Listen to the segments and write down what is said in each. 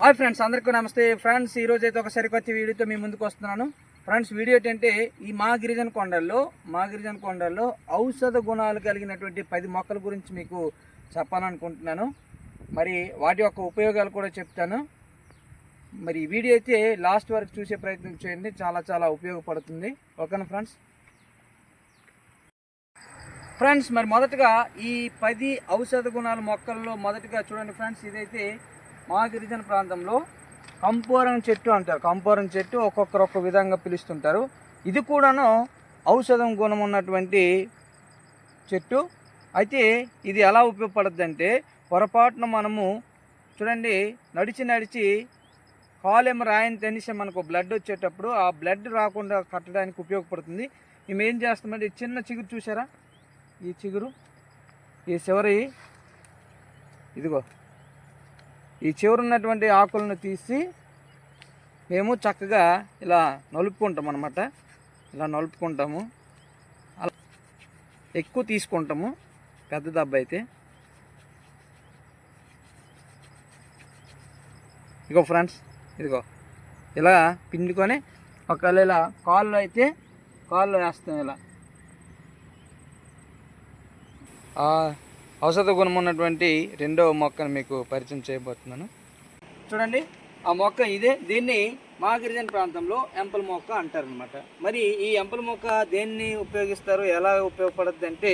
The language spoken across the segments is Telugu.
హాయ్ ఫ్రెండ్స్ అందరికీ నమస్తే. ఫ్రెండ్స్ ఈరోజు అయితే ఒక సరికొత్త వీడియోతో మీ ముందుకు వస్తున్నాను. ఫ్రెండ్స్ వీడియో ఏంటంటే ఈ మా గిరిజన కొండల్లో మా గిరిజన కొండల్లో ఔషధ గుణాలు కలిగినటువంటి పది మొక్కల గురించి మీకు చెప్పాలనుకుంటున్నాను. మరి వాటి యొక్క ఉపయోగాలు కూడా చెప్తాను. మరి ఈ వీడియో అయితే లాస్ట్ వరకు చూసే ప్రయత్నం చేయండి. చాలా చాలా ఉపయోగపడుతుంది. ఓకేనా ఫ్రెండ్స్? ఫ్రెండ్స్ మరి మొదటగా ఈ పది ఔషధ గుణాల మొక్కల్లో మొదటగా చూడండి ఫ్రెండ్స్. ఇదైతే మా గిరిజన ప్రాంతంలో కంపోరం చెట్టు అంటారు. కంపోరం చెట్టు ఒక్కొక్కరు ఒక్కొక్క విధంగా పిలుస్తుంటారు. ఇది కూడాను ఔషధం గుణం ఉన్నటువంటి చెట్టు. అయితే ఇది ఎలా ఉపయోగపడద్దంటే పొరపాటున మనము చూడండి నడిచి నడిచి కాలేమ రాయని తెలిసి మనకు బ్లడ్ వచ్చేటప్పుడు ఆ బ్లడ్ రాకుండా కట్టడానికి ఉపయోగపడుతుంది. మేము ఏం చేస్తామంటే చిన్న చిగురు చూసారా ఈ చిగురు ఈ చివరి ఇదిగో. ఈ చివరి ఉన్నటువంటి ఆకులను తీసి మేము చక్కగా ఇలా నలుపుకుంటాం అనమాట ఇలా నలుపుకుంటాము. అలా ఎక్కువ తీసుకుంటాము. పెద్ద దెబ్బ అయితే. ఇగో ఫ్రెండ్స్ ఇదిగో. ఇలా పిండుకొని ఒకవేళ ఇలా కాళ్ళు అయితే కాళ్ళు వేస్తాం ఇలా. ఔషధ గుణం ఉన్నటువంటి రెండవ మొక్కను మీకు పరిచయం చేయబోతున్నాను. చూడండి ఆ మొక్క ఇదే దీన్ని మా గిరిజన ప్రాంతంలో ఎంపల మొక్క అంటారనమాట మరి ఈ ఎంపల మొక్క దేన్ని ఉపయోగిస్తారు ఎలా ఉపయోగపడుతుంది అంటే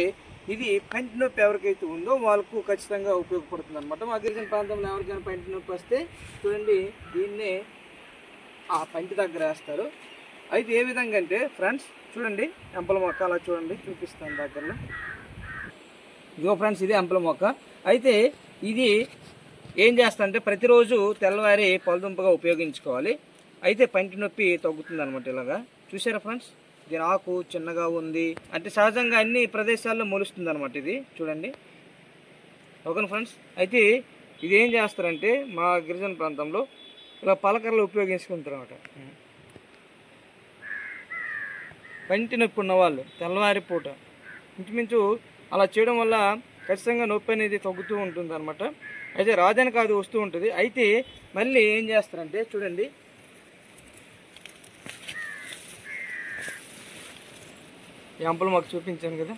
ఇది పంటి నొప్పి ఎవరికైతే ఉందో వాళ్ళకు ఖచ్చితంగా ఉపయోగపడుతుంది అనమాట మా గిరిజన ప్రాంతంలో ఎవరికైనా పంటి నొప్పి వస్తే చూడండి దీన్నే ఆ పంటి దగ్గర వేస్తారు. అయితే ఏ విధంగా అంటే ఫ్రెండ్స్ చూడండి ఎంపల మొక్క అలా చూడండి చూపిస్తాను దగ్గరలో. ఇదిగో ఫ్రెండ్స్ ఇది అంపల మొక్క. అయితే ఇది ఏం చేస్తారంటే ప్రతిరోజు తెల్లవారి పొలదుంపగా ఉపయోగించుకోవాలి. అయితే పంటి నొప్పి తగ్గుతుంది అనమాట ఇలాగా. చూసారా ఫ్రెండ్స్? దీని ఆకు చిన్నగా ఉంది. అంటే సహజంగా అన్ని ప్రదేశాల్లో మొలుస్తుంది అనమాట ఇది. చూడండి. ఓకేనా ఫ్రెండ్స్? అయితే ఇది ఏం చేస్తారంటే మా గిరిజన ప్రాంతంలో ఇలా పలకరలు ఉపయోగించుకుంటారు అనమాట పంటి నొప్పి ఉన్నవాళ్ళు తెల్లవారి పూట ఇంచుమించు అలా చేయడం వల్ల ఖచ్చితంగా నొప్పి అనేది తగ్గుతూ ఉంటుంది అనమాట అయితే రాదని కాదు వస్తూ ఉంటుంది. అయితే మళ్ళీ ఏం చేస్తారంటే చూడండి. ఈ మాకు చూపించాను కదా.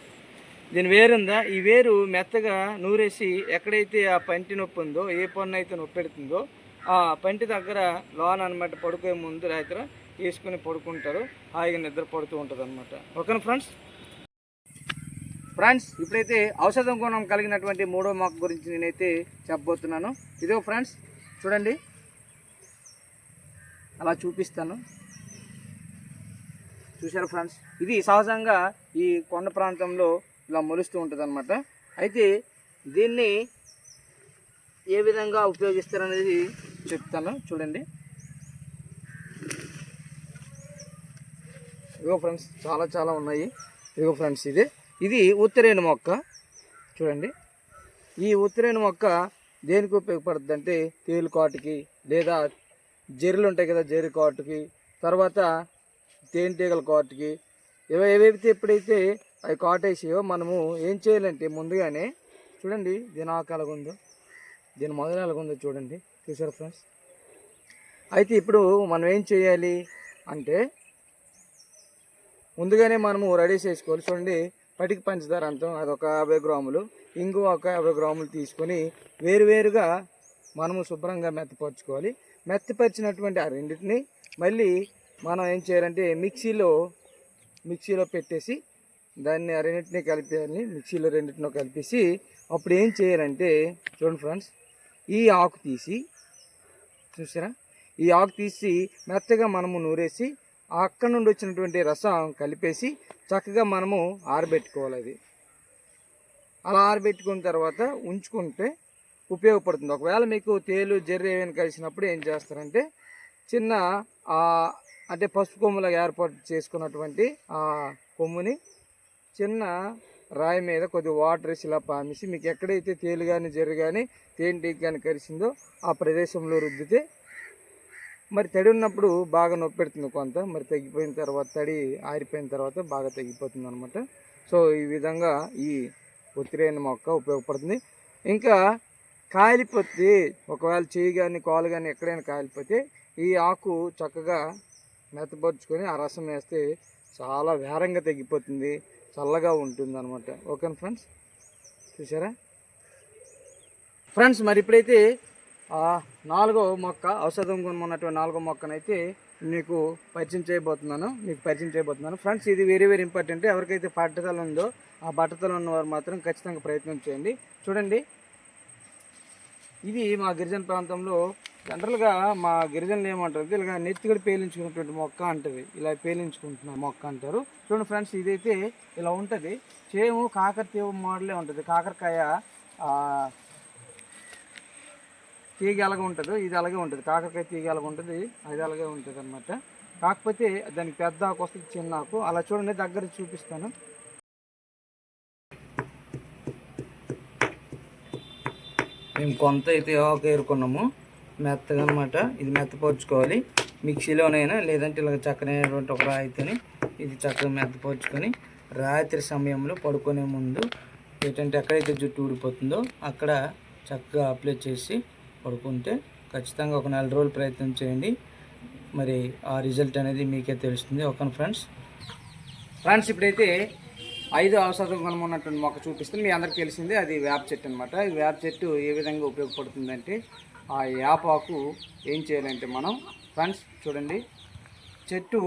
దీని వేరు ఉందా? ఈ వేరు మెత్తగా నూరేసి ఎక్కడైతే ఆ పంటి నొప్పి ఉందో ఏ పన్ను అయితే నొప్పి పెడుతుందో ఆ పంటి దగ్గర లోన్ అనమాట పడుకునే ముందు రాత్రి వేసుకుని పడుకుంటారు. హాయిగా నిద్ర పడుతూ ఉంటుంది అనమాట ఓకేనా ఫ్రెండ్స్? ఫ్రెండ్స్ ఇప్పుడైతే ఔషధం గుణం కలిగినటువంటి మూడో మొక్క గురించి నేనైతే చెప్పబోతున్నాను. ఇదో ఫ్రెండ్స్ చూడండి. అలా చూపిస్తాను. చూశారు ఫ్రెండ్స్? ఇది సహజంగా ఈ కొండ ప్రాంతంలో ఇలా మొలుస్తూ ఉంటుంది అయితే దీన్ని ఏ విధంగా ఉపయోగిస్తారనేది చెప్తాను. చూడండి. ఇదిగో ఫ్రెండ్స్ చాలా చాలా ఉన్నాయి. ఇదిగో ఫ్రెండ్స్ ఇది. ఇది ఉత్తరేణి మొక్క. చూడండి. ఈ ఉత్తరేణి మొక్క దేనికి ఉపయోగపడుతుంది అంటే తేలు కాటుకి లేదా జెర్రీలు ఉంటాయి కదా జెర్రి కాటుకి తర్వాత తేనెటీగల కాటుకి ఏవో ఏవైతే ఎప్పుడైతే అవి కాటేసాయో మనము ఏం చేయాలంటే ముందుగానే చూడండి దీని ఆకు ఎలాగుందో దీని మొదలు ఎలాగుందో చూడండి. చూసారు ఫ్రెండ్స్? అయితే ఇప్పుడు మనం ఏం చేయాలి అంటే ముందుగానే మనము రెడీ చేసుకోవాలి. చూడండి పటికి పంచదార అంతం. అదొక యాభై గ్రాములు. ఇంగు ఒక యాభై గ్రాములు తీసుకొని వేరువేరుగా మనము శుభ్రంగా మెత్తపరచుకోవాలి. మెత్తపరిచినటువంటి ఆ రెండింటిని మళ్ళీ మనం ఏం చేయాలంటే మిక్సీలో మిక్సీలో పెట్టేసి దాన్ని ఆ రెండింటిని కలిపేయాలి మిక్సీలో రెండింటిని కలిపేసి అప్పుడు ఏం చేయాలంటే చూడండి ఫ్రెండ్స్ ఈ ఆకు తీసి చూసారా? ఈ ఆకు తీసి మెత్తగా మనము నూరేసి అక్కడ నుండి వచ్చినటువంటి రసం కలిపేసి చక్కగా మనము ఆరబెట్టుకోవాలి అది. అలా ఆరబెట్టుకున్న తర్వాత ఉంచుకుంటే ఉపయోగపడుతుంది. ఒకవేళ మీకు తేలు జర్రి ఏమైనా కలిసినప్పుడు ఏం చేస్తారంటే చిన్న అంటే పసుపు కొమ్ములా ఏర్పాటు చేసుకున్నటువంటి ఆ కొమ్ముని చిన్న రాయి మీద కొద్ది వాటర్ వేసి ఇలా పామేసి మీకు ఎక్కడైతే తేలు కానీ జర్రి కానీ తేనెటీకి కానీ కలిసిందో ఆ ప్రదేశంలో రుద్దితే మరి తడి ఉన్నప్పుడు బాగా నొప్పి పెడుతుంది కొంత మరి తగ్గిపోయిన తర్వాత తడి ఆరిపోయిన తర్వాత బాగా తగ్గిపోతుంది అనమాట సో ఈ విధంగా ఈ ఉత్తిరేణి మొక్క ఉపయోగపడుతుంది. ఇంకా కాలిపోతే ఒకవేళ చేయి కానీ కాలు కానీ ఎక్కడైనా కాలిపోతే ఈ ఆకు చక్కగా మెత్తపరుచుకొని ఆ రసం వేస్తే చాలా వేరంగా తగ్గిపోతుంది చల్లగా ఉంటుంది అనమాట ఓకేనా ఫ్రెండ్స్? చూసారా ఫ్రెండ్స్ మరి ఇప్పుడైతే నాలుగో మొక్క ఔషధం గుణం ఉన్నటువంటి నాలుగో మొక్కనైతే మీకు పరిచయం చేయబోతున్నాను. మీకు పరిచయం చేయబోతున్నాను. ఫ్రెండ్స్ ఇది వెరీ వెరీ ఇంపార్టెంట్. ఎవరికైతే పట్టుదల ఉందో ఆ బట్టతలు ఉన్నవారు మాత్రం ఖచ్చితంగా ప్రయత్నం చేయండి. చూడండి. ఇది మా గిరిజన ప్రాంతంలో జనరల్గా మా గిరిజనులు ఏమంటారు? ఇలాగ నెత్తికడి పేలించుకున్నటువంటి మొక్క అంటది. ఇలా పేలించుకుంటున్న మొక్క అంటారు. చూడండి ఫ్రెండ్స్ ఇదైతే ఇలా ఉంటుంది. చేము కాకర తీవ మోడలే ఉంటుంది. కాకరకాయ తీగ ఎలాగ ఉంటుందో ఇది అలాగే ఉంటుంది. కాకరకాయ తీగ ఎలాగ ఉంటుంది అది అలాగే ఉంటుంది అనమాట కాకపోతే దానికి పెద్ద ఆకు వస్తుంది చిన్న ఆకు. అలా చూడండి దగ్గర చూపిస్తాను. మేము కొంత అయితే ఆకు ఏరుకున్నాము మెత్తగా అనమాట ఇది మెత్తపరుచుకోవాలి. మిక్సీలోనైనా లేదంటే ఇలా చక్కనైనటువంటి ఒక రాయితోని ఇది చక్కగా మెత్తపరుచుకొని రాత్రి సమయంలో పడుకునే ముందు ఏంటంటే ఎక్కడైతే జుట్టు ఊడిపోతుందో అక్కడ చక్కగా అప్లై చేసి పడుకుంటే ఖచ్చితంగా ఒక నెల రోజులు ప్రయత్నం చేయండి. మరి ఆ రిజల్ట్ అనేది మీకే తెలుస్తుంది. Okay friends. ఫ్రెండ్స్ ఇప్పుడైతే ఐదు ఔషధ కనుమన్నటువంటి మొక్క చూపిస్తే మీ అందరికి తెలిసిందే అది వేప చెట్టు అనమాట ఈ వేప చెట్టు ఏ విధంగా ఉపయోగపడుతుందంటే ఆ వేపాకు ఏం చేయాలంటే మనం ఫ్రెండ్స్ చూడండి. చెట్టు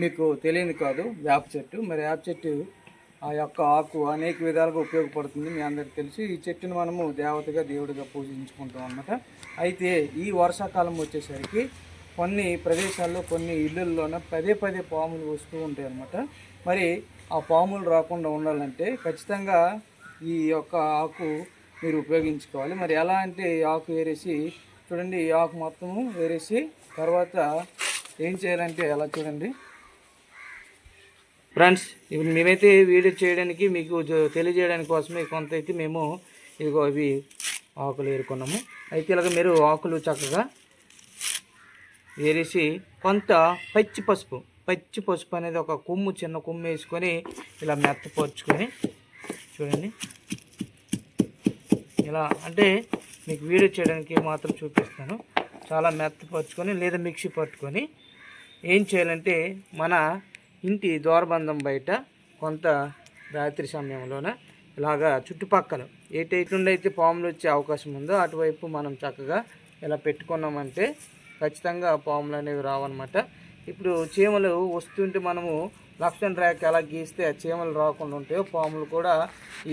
మీకు తెలియదు కాదు వేప చెట్టు. మరి వేప చెట్టు ఆ యొక్క ఆకు అనేక విధాలుగా ఉపయోగపడుతుంది. మీ అందరికి తెలుసు. ఈ చెట్టును మనము దేవతగా దేవుడిగా పూజించుకుంటాం అన్నమాట. అయితే ఈ వర్షాకాలం వచ్చేసరికి కొన్ని ప్రదేశాల్లో కొన్ని ఇళ్ళల్లోన పదే పదే పాములు వస్తూ ఉంటాయి అన్నమాట. మరి ఆ పాములు రాకుండా ఉండాలంటే ఖచ్చితంగా ఈ యొక్క ఆకు మీరు ఉపయోగించుకోవాలి. మరి ఎలా అంటే ఈ ఆకు వేరేసి చూడండి ఈ ఆకు మొత్తము వేరేసి తర్వాత ఏం చేయాలంటే ఎలా చూడండి. ఫ్రెండ్స్ ఇప్పుడు మేమైతే వీడియో చేయడానికి మీకు తెలియజేయడానికి కోసమే కొంత అయితే మేము ఇదిగో అవి ఆకులు ఏరుకున్నాము. అయితే ఇలాగ మీరు ఆకులు చక్కగా ఏరేసి కొంత పచ్చి పసుపు పచ్చి పసుపు అనేది ఒక కొమ్ము చిన్న కొమ్ము వేసుకొని ఇలా మెత్తపరుచుకొని చూడండి. ఇలా అంటే మీకు వీడియో చేయడానికి మాత్రం చూపిస్తాను. చాలా మెత్తపరుచుకొని లేదా మిక్సీ పట్టుకొని ఏం చేయాలంటే మన ఇంటి ద్వారబంధం బయట కొంత రాత్రి సమయంలోన ఇలాగా చుట్టుపక్కల ఏటైతుండే అయితే పాములు వచ్చే అవకాశం ఉందో అటువైపు మనం చక్కగా ఇలా పెట్టుకున్నామంటే ఖచ్చితంగా పాములు అనేవి రావన్నమాట. ఇప్పుడు చీమలు వస్తుంటే మనము లెఫ్ట్ అండ్ రైట్ ఎలా గీస్తే చీమలు రాకుండా ఉంటాయో పాములు కూడా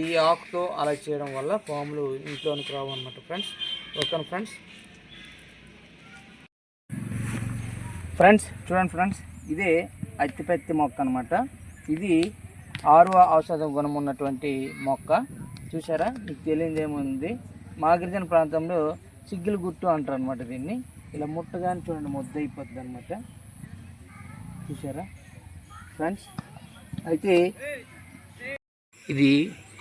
ఈ ఆకుతో అలా చేయడం వల్ల పాములు ఇంట్లోనికి రావు అనమాట ఫ్రెండ్స్. ఓకేనా ఫ్రెండ్స్? ఫ్రెండ్స్ చూడండి ఫ్రెండ్స్ ఇదే అత్తిపెత్తి మొక్క అనమాట ఇది ఆరవ ఔషధ గుణం ఉన్నటువంటి మొక్క. చూసారా మీకు తెలియదు ఏముంది? మా గిరిజన ప్రాంతంలో సిగ్గులు గుట్టు అంటారు అనమాట దీన్ని. ఇలా ముట్టగానే చూడండి ముద్ద అయిపోతుంది అనమాట చూసారా ఫ్రెండ్స్ అయితే ఇది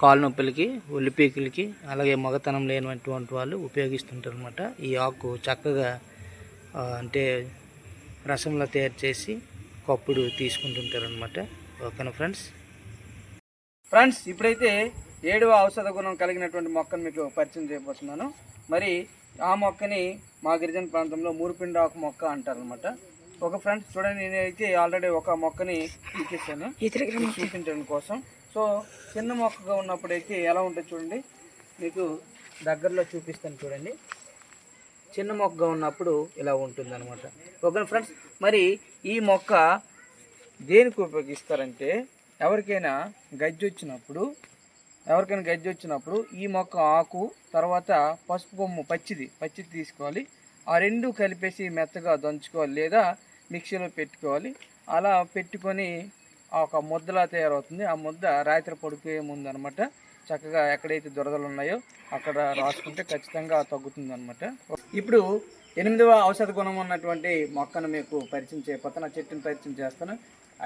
కాలు నొప్పులకి ఒలిపీకులకి అలాగే మగతనం లేనటువంటి వాళ్ళు ఉపయోగిస్తుంటారు అనమాట ఈ ఆకు చక్కగా అంటే రసంలో తయారు చేసి కప్పుడు తీసుకుంటుంటారు అనమాట ఓకేనా ఫ్రెండ్స్? ఫ్రెండ్స్ ఇప్పుడైతే ఏడవ ఔషధ గుణం కలిగినటువంటి మొక్కను మీకు పరిచయం చేయబోతున్నాను. మరి ఆ మొక్కని మా గిరిజన ప్రాంతంలో మూరుపిండి ఆకు మొక్క అంటారు అనమాట ఒక ఫ్రెండ్స్ చూడండి నేనైతే ఆల్రెడీ ఒక మొక్కని తీసేసాను చూపించడం కోసం. సో చిన్న మొక్కగా ఉన్నప్పుడైతే ఎలా ఉంటుంది చూడండి? మీకు దగ్గరలో చూపిస్తాను చూడండి. చిన్న మొక్కగా ఉన్నప్పుడు ఇలా ఉంటుంది అనమాట ఓకే ఫ్రెండ్స్? మరి ఈ మొక్క దేనికి ఉపయోగిస్తారంటే ఎవరికైనా గజ్జి వచ్చినప్పుడు ఎవరికైనా గజ్జి వచ్చినప్పుడు ఈ మొక్క ఆకు తర్వాత పసుపు కొమ్ము పచ్చిది పచ్చిది తీసుకోవాలి. ఆ రెండు కలిపేసి మెత్తగా దంచుకోవాలి లేదా మిక్సీలో పెట్టుకోవాలి. అలా పెట్టుకొని ఒక ముద్దలా తయారవుతుంది. ఆ ముద్ద రాత్రి పడుకునే ముందు అనమాట చక్కగా ఎక్కడైతే దురదలు ఉన్నాయో అక్కడ రాసుకుంటే ఖచ్చితంగా తగ్గుతుంది అనమాట ఇప్పుడు ఎనిమిదవ ఔషధ గుణం ఉన్నటువంటి మొక్కను మీకు పరిచయం చేయకపోతాను చెట్టును చెట్టుని పరిచయం చేస్తాను.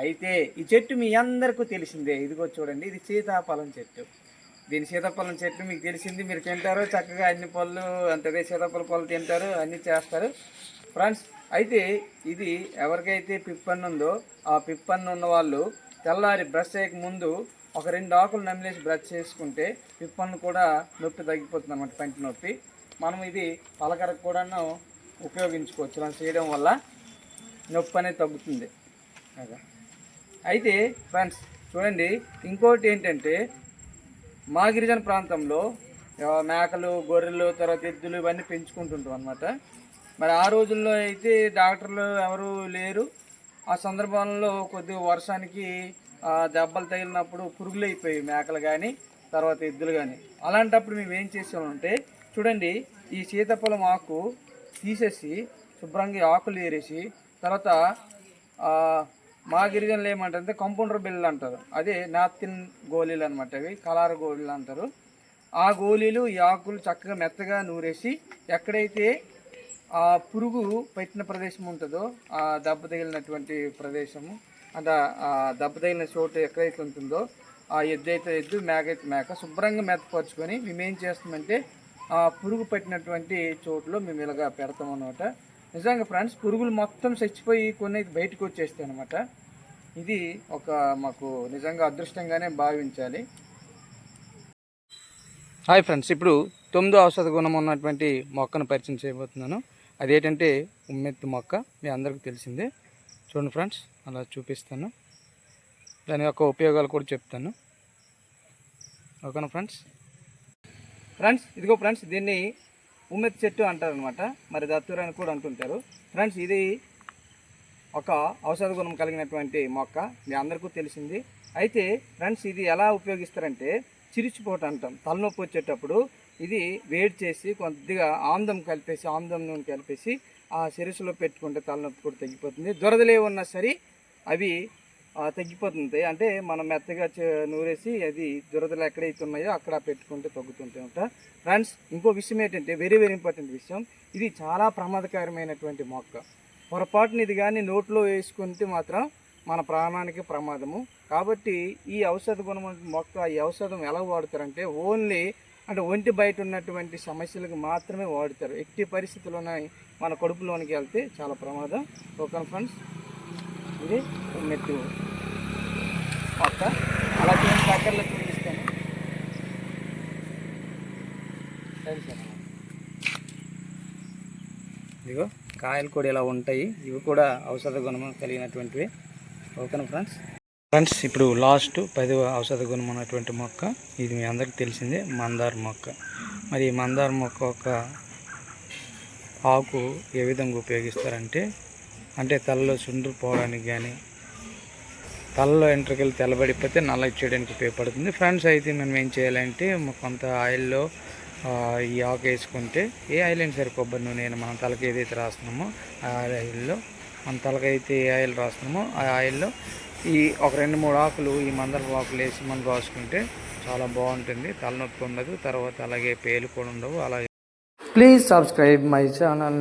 అయితే ఈ చెట్టు మీ అందరికీ తెలిసిందే. ఇదిగో చూడండి ఇది సీతాఫలం చెట్టు. దీని సీతాఫలం చెట్టు మీకు తెలిసింది మీరు తింటారు చక్కగా అన్ని పళ్ళు అంటే సీతాఫల పళ్ళు తింటారు అన్నీ చేస్తారు. ఫ్రెండ్స్ అయితే ఇది ఎవరికైతే పిప్పన్ను ఉందో ఆ పిప్పన్ను ఉన్న వాళ్ళు తెల్లారి బ్రష్ చేయక ముందు ఒక రెండు ఆకులు నమిలేసి బ్రష్ చేసుకుంటే పిప్పన్ను కూడా నొప్పి తగ్గిపోతుంది అనమాట పంటి నొప్పి. మనం ఇది పలకరకు కూడాను ఉపయోగించుకోవచ్చు. ఇలా చేయడం వల్ల నొప్పి అనేది తగ్గుతుంది. అయితే ఫ్రెండ్స్ చూడండి ఇంకోటి ఏంటంటే మా గిరిజన ప్రాంతంలో మేకలు గొర్రెలు తర్వాత ఎద్దులు ఇవన్నీ పెంచుకుంటుంటాం అనమాట మరి ఆ రోజుల్లో అయితే డాక్టర్లు ఎవరు లేరు. ఆ సందర్భంలో కొద్దిగా వర్షానికి దెబ్బలు తగిలినప్పుడు పురుగులు అయిపోయాయి మేకలు కానీ తర్వాత ఎద్దులు కానీ అలాంటప్పుడు మేము ఏం చేసామంటే చూడండి ఈ సీతాఫలం ఆకు తీసేసి శుభ్రంగా ఆకులు ఏరేసి తర్వాత మా గిరిజనులు ఏమంటారంటే కంపౌండర్ బిల్లు అంటారు. అదే నాతిన్ గోళీలు అనమాట అవి కలార గోళీలు అంటారు. ఆ గోళీలు ఈ ఆకులు చక్కగా మెత్తగా నూరేసి ఎక్కడైతే ఆ పురుగు పెట్టిన ప్రదేశం ఉంటుందో ఆ దెబ్బ తగిలినటువంటి ప్రదేశము అంటే ఆ దెబ్బ తగిలిన చోటు ఎక్కడైతే ఉంటుందో ఆ ఎద్దు అయితే ఎద్దు మేక అయితే మేక శుభ్రంగా మెత్తపరుచుకొని మేము ఏం చేస్తామంటే పురుగు పెట్టినటువంటి చోట్లో మేము ఇలాగా పెడతాం అనమాట నిజంగా ఫ్రెండ్స్ పురుగులు మొత్తం చచ్చిపోయి కొన్ని బయటకు వచ్చేస్తాయి అనమాట ఇది ఒక మాకు నిజంగా అదృష్టంగానే భావించాలి. హాయ్ ఫ్రెండ్స్ ఇప్పుడు తొమ్మిదో ఔషధ గుణం ఉన్నటువంటి మొక్కను పరిచయం చేయబోతున్నాను. అదేంటంటే ఉమ్మెత్తు మొక్క మీ అందరికీ తెలిసిందే. చూడండి ఫ్రెండ్స్ అలా చూపిస్తాను. దాని యొక్క ఉపయోగాలు కూడా చెప్తాను. ఓకేనా ఫ్రెండ్స్? ఫ్రెండ్స్ ఇదిగో ఫ్రెండ్స్ దీన్ని ఉమ్మెత్ చెట్టు అంటారు అనమాట మరి దత్తూరు అని కూడా అంటుంటారు. ఫ్రెండ్స్ ఇది ఒక ఔషధ గుణం కలిగినటువంటి మొక్క. మీ అందరికీ తెలిసింది. అయితే ఫ్రెండ్స్ ఇది ఎలా ఉపయోగిస్తారంటే చిరిచిపోట అంటాం. తలనొప్పి వచ్చేటప్పుడు ఇది వేడి చేసి కొద్దిగా ఆమ్దం కలిపేసి ఆమ్దం నూనె కలిపేసి ఆ శిరస్సులో పెట్టుకుంటే తలనొప్పి కూడా తగ్గిపోతుంది. దురదలే ఉన్నా సరే అవి తగ్గిపోతుంది. అంటే మనం మెత్తగా నూరేసి అది దురదలు ఎక్కడైతే ఉన్నాయో అక్కడ పెట్టుకుంటే తగ్గుతుంటాయంట ఫ్రెండ్స్ ఇంకో విషయం ఏంటంటే వెరీ వెరీ ఇంపార్టెంట్ విషయం. ఇది చాలా ప్రమాదకరమైనటువంటి మొక్క. పొరపాటున ఇది కానీ నోట్లో వేసుకుంటే మాత్రం మన ప్రాణానికి ప్రమాదము. కాబట్టి ఈ ఔషధ గుణం మొక్క ఈ ఔషధం ఎలా వాడతారంటే ఓన్లీ అంటే ఒంటి బయట ఉన్నటువంటి సమస్యలకు మాత్రమే వాడతారు. ఎట్టి పరిస్థితుల్లోనే మన కడుపులోనికి వెళ్తే చాలా ప్రమాదం. Okay friends? ఇది మెత్తు మొక్క అలా చూడండి దగ్గరలో చూపిస్తాను సరే సార్. ఇదిగో కాయలు కూడా ఇలా ఉంటాయి. ఇవి కూడా ఔషధ గుణం కలిగినటువంటివి. ఓకేనా ఫ్రెండ్స్? ఫ్రెండ్స్ ఇప్పుడు లాస్ట్ పది ఔషధ గుణం ఉన్నటువంటి మొక్క. ఇది మీ అందరికీ తెలిసిందే మందార మొక్క. మరి ఈ మందార మొక్క ఒక ఆకు ఏ విధంగా ఉపయోగిస్తారంటే అంటే తలలో సుండ్రు పోవడానికి కానీ తలలో ఎంట్రకలు తెల్లబడిపోతే నల్ల ఇచ్చేయడానికి ఉపయోగపడుతుంది. ఫ్రెండ్స్ అయితే మనం ఏం చేయాలంటే కొంత ఆయిల్లో ఈ ఆకు వేసుకుంటే ఏ ఆయిల్ అయినా సరే కొబ్బరి నూనె మనం తలకి ఏదైతే రాస్తున్నామో ఆ ఆయిల్లో మన తలకైతే ఏ ఆయిల్ రాస్తున్నామో ఆ ఆయిల్లో ఈ ఒక రెండు మూడు ఆకులు ఈ మందల ఆకులు వేసి మనం రాసుకుంటే చాలా బాగుంటుంది. తలనొప్పి ఉండదు తర్వాత అలాగే పేలు కూడా ఉండవు అలాగే. Please subscribe my channel